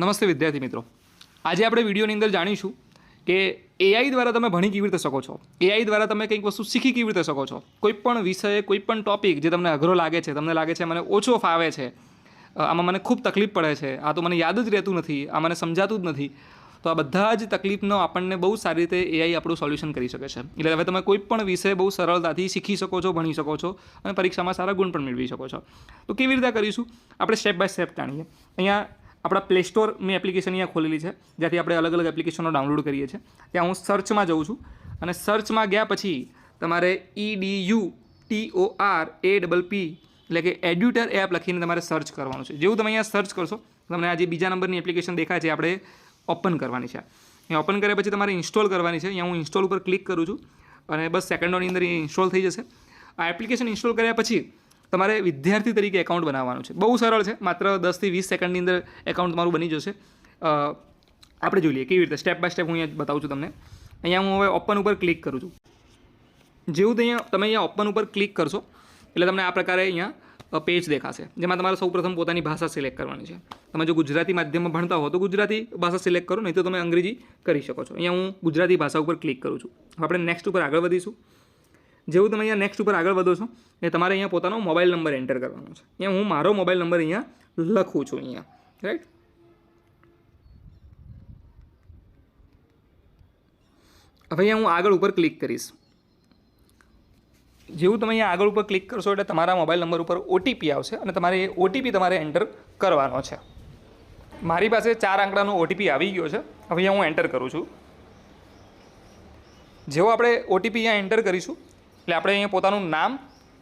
નમસ્તે વિદ્યાર્થી મિત્રો. આજે આપણે વિડીયોની અંદર જાણીશું કે એઆઈ દ્વારા તમે ભણી કેવી રીતે શકો છો? એઆઈ દ્વારા તમે કંઈક વસ્તુ શીખી કેવી રીતે શકો છો? કોઈ પણ વિષય કોઈ પણ ટોપિક જે તમને અઘરો લાગે છે, તમને લાગે છે મને ઓછો ફાવે છે આમાં મને ખૂબ તકલીફ પડે છે, આ તો મને યાદ જ રહેતું નથી, આ મને સમજાતું જ નથી, તો આ બધા જ તકલીફનો આપણને બહુ સારી રીતે એઆઈ આપણું સોલ્યુશન કરી શકે છે. એટલે હવે તમે કોઈ પણ વિષય બહુ સરળતાથી શીખી શકો છો, ભણી શકો છો અને પરીક્ષામાં સારા ગુણ પણ મેળવી શકો છો. તો કેવી રીતે કરીશું? આપણે સ્ટેપ બાય સ્ટેપ જાણીએ. અહીંયા આપણા પ્લે સ્ટોર મેં એપ્લિકેશન અહીંયા ખોલેલી છે, જ્યાંથી આપણે અલગ અલગ એપ્લિકેશનો ડાઉનલોડ કરીએ છીએ. ત્યાં હું સર્ચમાં જઉં છું અને સર્ચમાં ગયા પછી તમારે E D U T O R A double P એટલે કે એડ્યુટર એપ લખીને તમારે સર્ચ કરવાનું છે. જેવું તમે અહીંયા સર્ચ કરશો તમને આજે બીજા નંબરની એપ્લિકેશન દેખાય છે આપણે ઓપન કરવાની છે. એ ઓપન કર્યા પછી તમારે ઇન્સ્ટોલ કરવાની છે. અહીંયા હું ઇન્સ્ટોલ ઉપર ક્લિક કરું છું અને બસ સેકન્ડોની અંદર એ ઇન્સ્ટોલ થઈ જશે. આ એપ્લિકેશન ઇન્સ્ટોલ કર્યા પછી તમારે વિદ્યાર્થી તરીકે એકાઉન્ટ બનાવવાનું છે. બહુ સરળ છે. માત્ર દસથી વીસ સેકન્ડની અંદર એકાઉન્ટ તમારું બની જશે. આપણે જોઈ લઈએ કેવી રીતે. સ્ટેપ બાય સ્ટેપ હું અહીંયા બતાવું છું તમને. અહીંયા હું હવે ઓપન ઉપર ક્લિક કરું છું. જેવું તો અહીંયા, તમે અહીંયા ઓપન ઉપર ક્લિક કરશો, એટલે તમને આ પ્રકારે અહીંયા પેજ દેખાશે. જેમાં તમારે સૌપ્રથમ પોતાની ભાષા સિલેક્ટ કરવાની છે. તમે જો ગુજરાતી માધ્યમમાં ભણતા હો તો ગુજરાતી ભાષા સિલેક્ટ કરો, નહીં તો તમે અંગ્રેજી કરી શકો છો. અહીંયા હું ગુજરાતી ભાષા ઉપર ક્લિક કરું છું. આપણે નેક્સ્ટ ઉપર આગળ વધીશું. જેવું તમે અહીંયા નેક્સ્ટ ઉપર આગળ વધો છો, એ તમારે અહીંયા પોતાનો મોબાઈલ નંબર એન્ટર કરવાનો છે. અહીંયા હું મારો મોબાઈલ નંબર અહીંયા લખું છું અહીંયા. રાઈટ હવે અહીંયા હું આગળ ઉપર ક્લિક કરીશ. જેવું તમે અહીંયા આગળ ઉપર ક્લિક કરશો એટલે તમારા મોબાઈલ નંબર ઉપર ઓટીપી આવશે અને તમારે એ ઓટીપી તમારે એન્ટર કરવાનો છે. મારી પાસે ચાર આંકડાનો ઓટીપી આવી ગયો છે. હવે અહીંયા હું એન્ટર કરું છું. જેવો આપણે ઓટીપી અહીંયા એન્ટર કરીશું એટલે આપણે અહીંયા પોતાનું નામ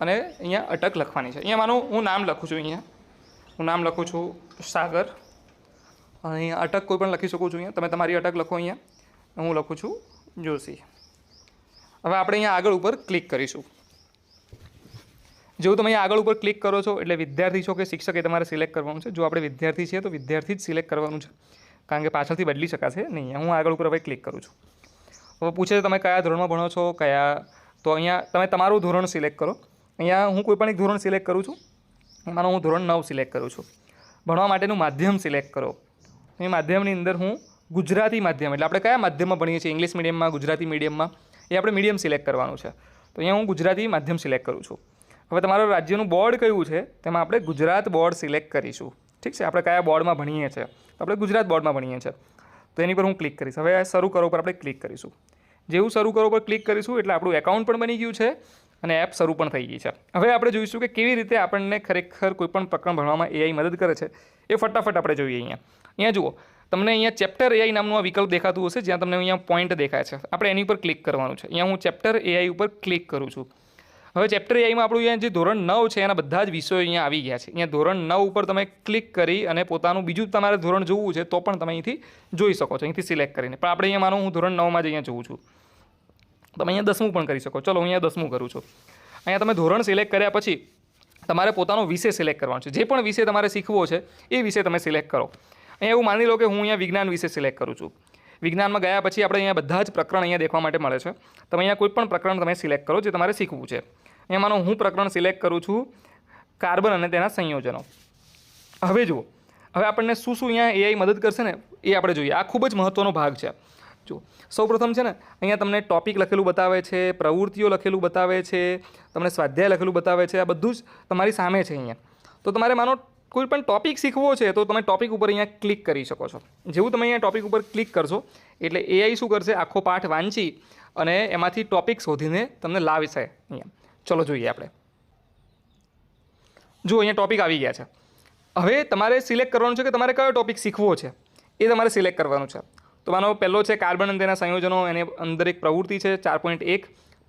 અને અહીંયા અટક લખવાની છે. અહીંયા માનું હું નામ લખું છું અહીંયા. હું નામ લખું છું સાગર. અને અહીંયા અટક કોઈ પણ લખી શકું છું અહીંયા. તમે તમારી અટક લખો અહીંયા. હું લખું છું જોશી. હવે આપણે અહીંયા આગળ ઉપર ક્લિક કરીશું. જેવું તમે અહીંયા આગળ ઉપર ક્લિક કરો છો, એટલે વિદ્યાર્થી છો કે શિક્ષક એ તમારે સિલેક્ટ કરવાનું છે. જો આપણે વિદ્યાર્થી છીએ તો વિદ્યાર્થી જ સિલેક્ટ કરવાનું છે. કારણ કે પાછળથી બદલી શકાશે નહીં. હું આગળ ઉપર હવે ક્લિક કરું છું. હવે પૂછે છે, તમે કયા ધોરણમાં ભણો છો, કયા તો અહીંયા તમે તમારું ધોરણ સિલેક્ટ કરો. અહીંયા હું કોઈ પણ એક ધોરણ સિલેક્ટ કરું છું. એમાંનો હું ધોરણ નવ સિલેક્ટ કરું છું. ભણવા માટેનું માધ્યમ સિલેક્ટ કરો. એ માધ્યમની અંદર હું ગુજરાતી માધ્યમ, એટલે આપણે કયા માધ્યમમાં ભણીએ છીએ? ઇંગ્લિશ મીડિયમમાં, ગુજરાતી મીડિયમમાં? એ આપણે મીડિયમ સિલેક્ટ કરવાનું છે. તો અહીંયા હું ગુજરાતી માધ્યમ સિલેક્ટ કરું છું. હવે તમારું રાજ્યનું બોર્ડ કયું છે? તેમાં આપણે ગુજરાત બોર્ડ સિલેક્ટ કરીશું. ઠીક છે? આપણે કયા બોર્ડમાં ભણીએ છીએ? તો આપણે ગુજરાત બોર્ડમાં ભણીએ છીએ. તો એની પર હું ક્લિક કરીશ. હવે શરૂ કરો પર આપણે ક્લિક કરીશું. જેવું શરૂ કરો પર ક્લિક કરીશું, એટલે આપણું એકાઉન્ટ પણ બની ગયું છે અને એપ શરૂ પણ થઈ ગઈ છે. હવે આપણે જોઈશું કે કેવી રીતે આપણને ખરેખર કોઈપણ પ્રકરણ ભણવામાં એઆઈ મદદ કરે છે. એ ફટાફટ આપણે જોઈએ અહીંયા. અહીંયા જુઓ, તમને અહીંયા ચેપ્ટર એઆઈ નામનું આ વિકલ્પ દેખાતું હશે, જ્યાં તમને અહીંયા પોઈન્ટ દેખાય છે. આપણે એની ઉપર ક્લિક કરવાનું છે. અહીંયા હું ચેપ્ટર એઆઈ ઉપર ક્લિક કરું છું. હવે ચેપ્ટર એઆઈમાં આપણું જે ધોરણ નવ છે, એના બધા જ વિષયો અહીંયા આવી ગયા છે. અહીંયા ધોરણ નવ ઉપર તમે ક્લિક કરી અને પોતાનું બીજું તમારે ધોરણ જોવું છે, તો પણ તમે અહીંથી જોઈ શકો છો, અહીંથી સિલેક્ટ કરીને. પણ આપણે અહીંયા માનો હું ધોરણ નવમાં જ અહીંયા જોઉં છું. તમે અહીંયા દસમું પણ કરી શકો. ચલો, હું અહીંયા દસમું કરું છું. અહીંયા તમે ધોરણ સિલેક્ટ કર્યા પછી તમારે પોતાનો વિષય સિલેક્ટ કરવાનો છે. જે પણ વિષય તમારે શીખવો છે, એ વિષય તમે સિલેક્ટ કરો. અહીંયા એવું માની લો કે હું અહીંયા વિજ્ઞાન વિશે સિલેક્ટ કરું છું. વિજ્ઞાનમાં ગયા પછી આપણે અહીંયા બધા જ પ્રકરણ અહીંયા દેખવા માટે મળે છે. તમે અહીંયા કોઈ પણ પ્રકરણ તમે સિલેક્ટ કરો જે તમારે શીખવું છે. અહીંયા માનો હું પ્રકરણ સિલેક્ટ કરું છું કાર્બન અને તેના સંયોજનો. હવે જુઓ, હવે આપણને શું શું અહીંયા એઆઈ મદદ કરશે ને એ આપણે જોઈએ. આ ખૂબ જ મહત્ત્વનો ભાગ છે. જો સૌપ્રથમ છે ને, અહીંયા તમને ટોપિક લખેલું બતાવે છે, પ્રવૃત્તિઓ લખેલું બતાવે છે, તમને સ્વાધ્યાય લખેલું બતાવે છે, આ બધું જ તમારી સામે છે અહીંયા. તો તમારે માનો કોઈ પણ ટોપિક શીખવો છે તો તમે ટોપિક ઉપર અહીંયા ક્લિક કરી શકો છો. જેવું તમે અહીંયા ટોપિક ઉપર ક્લિક કરશો, એટલે એઆઈ શું કરશે? આખો પાઠ વાંચી અને એમાંથી ટોપિક શોધીને તમને લાવશે અહીંયા. ચલો જોઈએ આપણે. જો અહીંયા ટોપિક આવી ગયા છે. હવે તમારે સિલેક્ટ કરવાનું છે કે તમારે કયો ટોપિક શીખવો છે? એ તમારે સિલેક્ટ કરવાનું છે. તો માનો પહેલો છે કાર્બન અને તેના સંયોજનો, એની અંદર એક પ્રવૃત્તિ છે, ચાર પોઈન્ટ એક.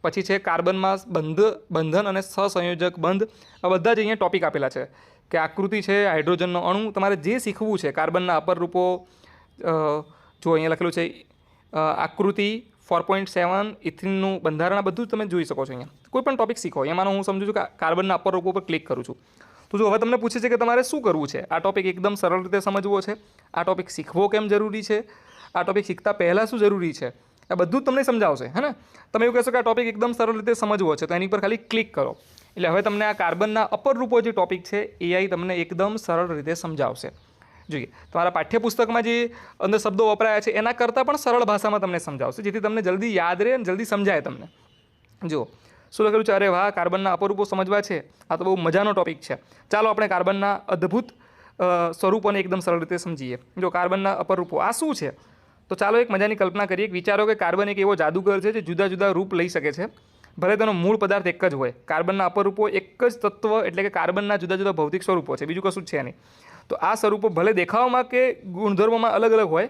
પછી છે કાર્બનમાં બંધ, બંધન અને સહસંયોજક બંધ. આ બધા જ અહીંયા ટોપિક આપેલા છે. કે આકૃતિ છે, હાઇડ્રોજનનો અણુ. તમારે જે શીખવું છે કાર્બનના અપર રૂપો જો અહીંયા લખેલું છે આકૃતિ ફોર પોઈન્ટ સેવન ઇથિનનું બંધારણ, આ બધું તમે જોઈ શકો છો અહીંયા. કોઈ પણ ટોપિક શીખો. એમાંનો હું સમજુ છું કે કાર્બનના અપર રૂપો પર ક્લિક કરું છું. તો જો હવે તમને પૂછે છે કે તમારે શું કરવું છે? આ ટોપિક એકદમ સરળ રીતે સમજવો છે. આ ટોપિક શીખવો કેમ જરૂરી છે? આ ટોપિક શીખતા પહેલાં શું જરૂરી છે? આ બધું તમને સમજાવશે, હે ને? તમે એવું કહેશો કે આ ટોપિક એકદમ સરળ રીતે સમજવો છે, તો એની પર ખાલી ક્લિક કરો. એટલે હવે તમને આ કાર્બનના અપર રૂપો જે ટોપિક છે એઆઈ તમને એકદમ સરળ રીતે સમજાવશે. જોઈએ. તમારા પાઠ્યપુસ્તકમાં જે અંદર શબ્દો વપરાયા છે, એના કરતાં પણ સરળ ભાષામાં તમને સમજાવશે, જેથી તમને જલ્દી યાદ રહે અને જલ્દી સમજાય તમને. જુઓ, શું લખેલું છે? અરે વાહ, કાર્બનના અપરૂપો સમજવા છે. આ તો બહુ મજાનો ટોપિક છે. ચાલો આપણે કાર્બનના અદ્ભુત સ્વરૂપોને એકદમ સરળ રીતે સમજીએ. જો કાર્બનના અપરૂપો, આ શું છે? તો ચાલો એક મજાની કલ્પના કરીએ. વિચારો કે કાર્બન એક એવો જાદુગર છે જે જુદા જુદા રૂપ લઈ શકે છે. ભલે તેનો મૂળ પદાર્થ એક જ હોય. કાર્બનના અપરૂપો એક જ તત્વ એટલે કે કાર્બનના જુદા જુદા ભૌતિક સ્વરૂપો છે. બીજું કશું જ છે નહીં. તો આ સ્વરૂપો ભલે દેખાવમાં કે ગુણધર્મોમાં અલગ અલગ હોય,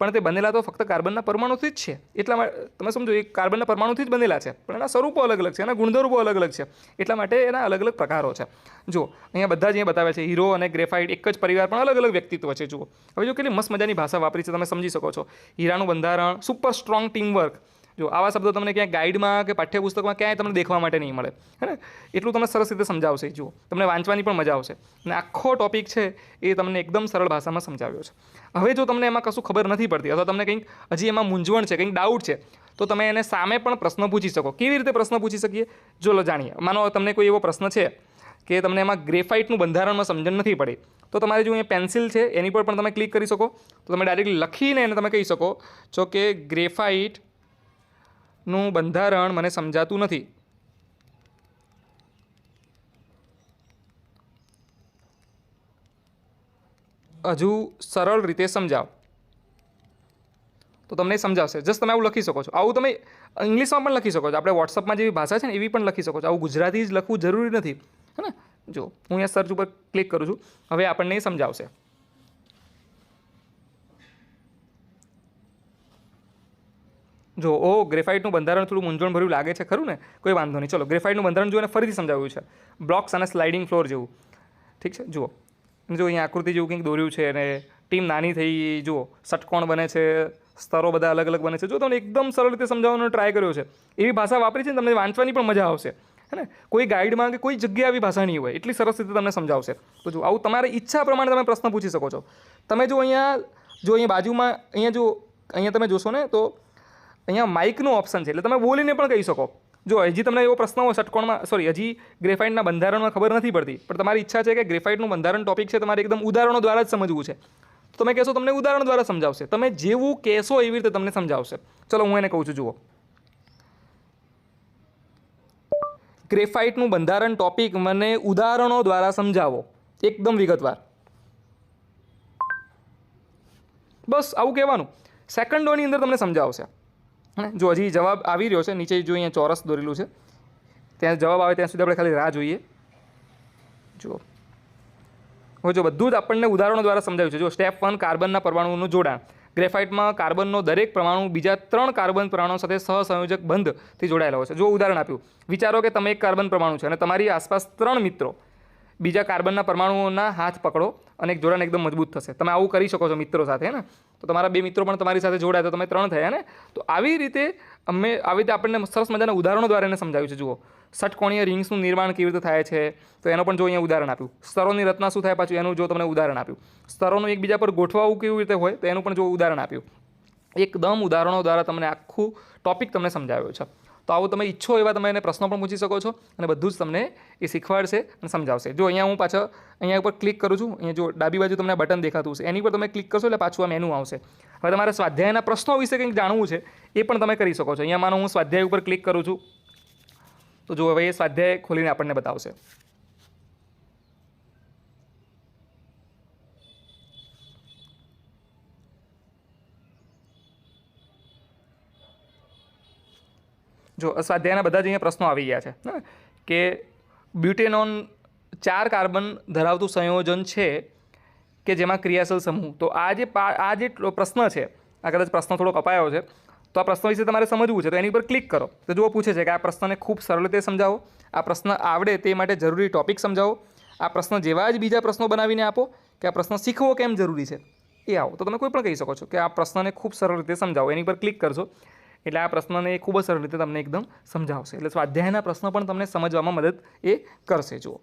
પણ તે બનેલા તો ફક્ત કાર્બનના પરમાણુથી જ છે. એટલા માટે તમે સમજો, એ કાર્બનના પરમાણુથી જ બનેલા છે. પણ એના સ્વરૂપો અલગ અલગ છે, એના ગુણધર્મો અલગ અલગ છે. એટલા માટે એના અલગ અલગ પ્રકારો છે. જો અહીંયા બધા જ અહીંયા બતાવે છે, હીરો અને ગ્રેફાઇટ એક જ પરિવાર પણ અલગ અલગ વ્યક્તિત્વ છે, જુઓ. હવે જો કેટલી મસ્ત મજાની ભાષા વાપરી છે, તમે સમજી શકો છો. હીરાનું બંધારણ, સુપર સ્ટ્રોંગ ટીમવર્ક. જો આવા શબ્દો તમને ક્યાંય ગાઈડમાં કે પાઠ્યપુસ્તકમાં ક્યાંય તમને દેખવા માટે નહીં મળે, હે ને? એટલું તમને સરસ રીતે સમજાવશે. જુઓ, તમને વાંચવાની પણ મજા આવશે. અને આખો ટોપિક છે એ તમને એકદમ સરળ ભાષામાં સમજાવ્યો છે. હવે જો તમને એમાં કશું ખબર નથી પડતી અથવા તમને કંઈક હજી એમાં મૂંઝવણ છે, કંઈક ડાઉટ છે, તો તમે એને સામે પણ પ્રશ્ન પૂછી શકો. કેવી રીતે પ્રશ્ન પૂછી શકીએ? જો જાણીએ. માનો તમને કોઈ એવો પ્રશ્ન છે કે તમને એમાં ગ્રેફાઇટનું બંધારણમાં સમજણ નથી પડી, તો તમારે જો અહીંયા પેન્સિલ છે, એની પર પણ તમે ક્લિક કરી શકો. તો તમે ડાયરેક્ટ લખીને એને તમે કહી શકો છો કે ગ્રેફાઇટ નું બંધારણ મને સમજાતું નથી. હજુ સરળ રીતે સમજાવો. તો તમને સમજાવશે. જસ્ટ તમે આવું લખી શકો છો. આવું તમે ઇંગ્લિશમાં પણ લખી શકો છો. આપણે વોટ્સઅપમાં જેવી ભાષા છે ને, એવી પણ લખી શકો છો. આવું ગુજરાતી જ લખવું જરૂરી નથી. હે ને? જો, હું અહીંયા સર્ચ ઉપર ક્લિક કરું છું. હવે આપણને એ સમજાવશે. જો, ઓ, ગ્રેફાઇટનું બંધારણ થોડું મૂંઝવણભર્યું લાગે છે, ખરું ને? કોઈ વાંધો નહીં. ચલો, ગ્રેફાઇટનું બંધારણ જોઈને ફરીથી સમજાવ્યું છે. બ્લોક્સ અને સ્લાઇડિંગ ફ્લોર જેવું. ઠીક છે? જુઓ. જો, અહીંયા આકૃતિ જેવું કંઈક દોર્યું છે અને ટીમ નાની થઈ, જુઓ, ષટકોણ બને છે, સ્તરો બધા અલગ અલગ બને છે. જો, તમને એકદમ સરળ રીતે સમજાવવાનો ટ્રાય કર્યો છે. એવી ભાષા વાપરી છે ને, તમને વાંચવાની પણ મજા આવશે. હે ને? કોઈ ગાઈડમાં કે કોઈ જગ્યાએ આવી ભાષા નહીં હોય. એટલી સરસ રીતે તમને સમજાવશે. તો જો આવું તમારી ઈચ્છા પ્રમાણે તમે પ્રશ્ન પૂછી શકો છો. તમે જો અહીંયા જો અહીંયા બાજુમાં, અહીંયા જો, અહીંયા તમે જોશો ને, તો અહીંયા માઇકનું ઓપ્શન છે. એટલે તમે બોલીને પણ કહી શકો. જો હજી તમને એવો પ્રશ્ન હોય ષટકોણમાં સોરી હજી ગ્રેફાઇટના બંધારણમાં ખબર નથી પડતી. પણ તમારી ઈચ્છા છે કે ગ્રેફાઇટનું બંધારણ ટોપિક છે, તમારે એકદમ ઉદાહરણો દ્વારા જ સમજવું છે. તો તમે કહેશો તમને ઉદાહરણ દ્વારા સમજાવશે. તમે જેવું કહેશો એવી રીતે તમને સમજાવશે. ચલો, હું એને કહું છું, જુઓ. ગ્રેફાઇટનું બંધારણ ટોપિક મને ઉદાહરણો દ્વારા સમજાવો. એકદમ વિગતવાર. બસ, આવું કહેવાનું. સેકન્ડોની અંદર તમને સમજાવશે. જો હજી જવાબ આવી રહ્યો છે, નીચે જો અહીંયા ચોરસ દોરેલું છે, ત્યાં જવાબ આવે ત્યાં સુધી આપણે ખાલી રાહ જોઈએ. જુઓ હવે જો બધું જ આપણને ઉદાહરણો દ્વારા સમજાવ્યું છે, જો સ્ટેપ વન કાર્બનના પરમાણુનું જોડાણ, ગ્રેફાઇટમાં કાર્બનનો દરેક પરમાણુ બીજા ત્રણ કાર્બન પરમાણુ સાથે સહસંયોજક બંધથી જોડાયેલો છે. જો ઉદાહરણ આપ્યું, વિચારો કે તમે એક કાર્બન પરમાણુ છે અને તમારી આસપાસ ત્રણ મિત્રો બીજા કાર્બનના પરમાણુઓના હાથ પકડો અને એક જોડાણ એકદમ મજબૂત થશે. તમે આવું કરી શકો છો મિત્રો સાથે ને? તો તમારા બે મિત્રો પણ તમારી સાથે જોડાય, તો તમે ત્રણ થયા ને? તો આવી રીતે અમે આવી રીતે આપણને સરસ મજાના ઉદાહરણો દ્વારા એને સમજાવ્યું છે. જુઓ, ષટકોણીય રિંગ્સનું નિર્માણ કેવી રીતે થાય છે? તો એનો પણ જો અહીંયા ઉદાહરણ આપ્યું. સ્તરોની રચના શું થાય પાછું? એનું જો તમને ઉદાહરણ આપ્યું. સ્તરોનું એકબીજા પર ગોઠવાવું કેવી રીતે હોય તો એનું પણ જો ઉદાહરણ આપ્યું. એકદમ ઉદાહરણો દ્વારા તમને આખું ટોપિક તમને સમજાવ્યો છે. તો આવું તમે ઈચ્છો એવા તમે એને પ્રશ્નો પણ પૂછી શકો છો અને બધું જ તમને એ શીખવાડશે અને સમજાવશે. જો અહીંયા હું પાછળ અહીંયા ઉપર ક્લિક કરું છું, અહીંયા જો ડાબી બાજુ તમને બટન દેખાતું છે એની પર તમે ક્લિક કરશો એટલે પાછું આ મેનુ આવશે. હવે તમારે સ્વાધ્યાયના પ્રશ્નો વિશે કંઈક જાણવું છે, એ પણ તમે કરી શકો છો. અહીંયા માનો હું સ્વાધ્યાય ઉપર ક્લિક કરું છું. તો જો હવે એ સ્વાધ્યાય ખોલીને આપણને બતાવશે. જો સ્વાધ્યાયના બધા જ અહીંયા પ્રશ્નો આવી ગયા છે કે બ્યુટેનોન ચાર કાર્બન ધરાવતું સંયોજન છે કે જેમાં ક્રિયાશીલ સમૂહ? તો આ જે આ જે પ્રશ્ન છે, આ કદાચ પ્રશ્ન થોડો કપાયો છે, તો આ પ્રશ્ન વિશે તમારે સમજવું છે, તો એની ઉપર ક્લિક કરો. તો જુઓ, પૂછે છે કે આ પ્રશ્નને ખૂબ સરળ રીતે સમજાવો. આ પ્રશ્ન આવડે તે માટે જરૂરી ટોપિક સમજાવો. આ પ્રશ્ન જેવા જ બીજા પ્રશ્નો બનાવીને આપો કે આ પ્રશ્ન શીખવો કેમ જરૂરી છે? એ આવો. તો તમે કોઈ પણ કહી શકો છો કે આ પ્રશ્નને ખૂબ સરળ રીતે સમજાવો. એની પર ક્લિક કરશો એટલે આ પ્રશ્નને ખૂબ જ સરળ રીતે તમને એકદમ સમજાવશે. એટલે સ્વાધ્યાયના પ્રશ્ન પણ તમને સમજવામાં મદદ એ કરશે. જુઓ.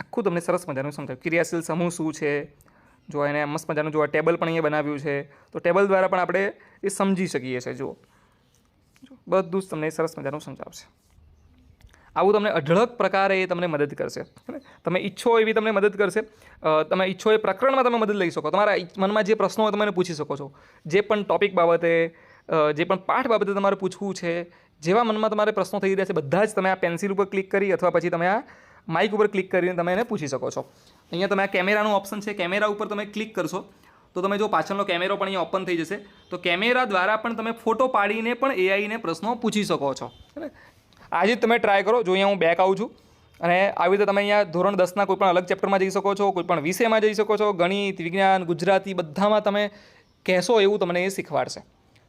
આખું તમને સરસ મજાનું સમજાવ્યું ક્રિયાશીલ સમૂહ શું છે? જો એને મસ્ત મજાનું જો ટેબલ પણ અહીંયા બનાવ્યું છે. તો ટેબલ દ્વારા પણ આપણે એ સમજી શકીએ છીએ. જુઓ. બધું જ તમને સરસ મજાનું સમજાવશે. આવું તમને અઢળક પ્રકારે એ તમને મદદ કરશે. તમે ઈચ્છો એવી તમને મદદ કરશે. તમે ઈચ્છો એ પ્રકરણમાં તમે મદદ લઈ શકો. તમારા મનમાં જે પ્રશ્નો હોય તમે પૂછી શકો છો. જે પણ ટોપિક બાબતે જે પણ પાઠ બાબતે તમારે પૂછવું છે, જેવા મનમાં તમારે પ્રશ્નો થઈ રહ્યા છે, બધા જ તમે આ પેન્સિલ ઉપર ક્લિક કરી અથવા પછી તમે આ માઇક ઉપર ક્લિક કરીને તમે એને પૂછી શકો છો. અહીંયા તમે આ કેમેરાનું ઓપ્શન છે. કેમેરા ઉપર તમે ક્લિક કરશો, તો તમે જો પાછળનો કેમેરો પણ અહીંયા ઓપન થઈ જશે. તો કેમેરા દ્વારા પણ તમે ફોટો પાડીને પણ એઆઈને પ્રશ્નો પૂછી શકો છો? આજે જ તમે ટ્રાય કરો. જો અહીંયા હું બેક આવું છું અને આવી રીતે તમે અહીંયા ધોરણ દસના કોઈ પણ અલગ ચેપ્ટરમાં જઈ શકો છો, કોઈ પણ વિષયમાં જઈ શકો છો, ગણિત, વિજ્ઞાન, ગુજરાતી બધામાં તમે કહેશો એવું તમને એ શીખવાડશે.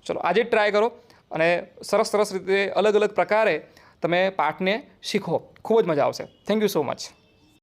ચલો, આજે જ ટ્રાય કરો અને સરસ સરસ રીતે અલગ અલગ પ્રકારે તમે પાઠને શીખો. ખૂબ જ મજા આવશે. Thank you so much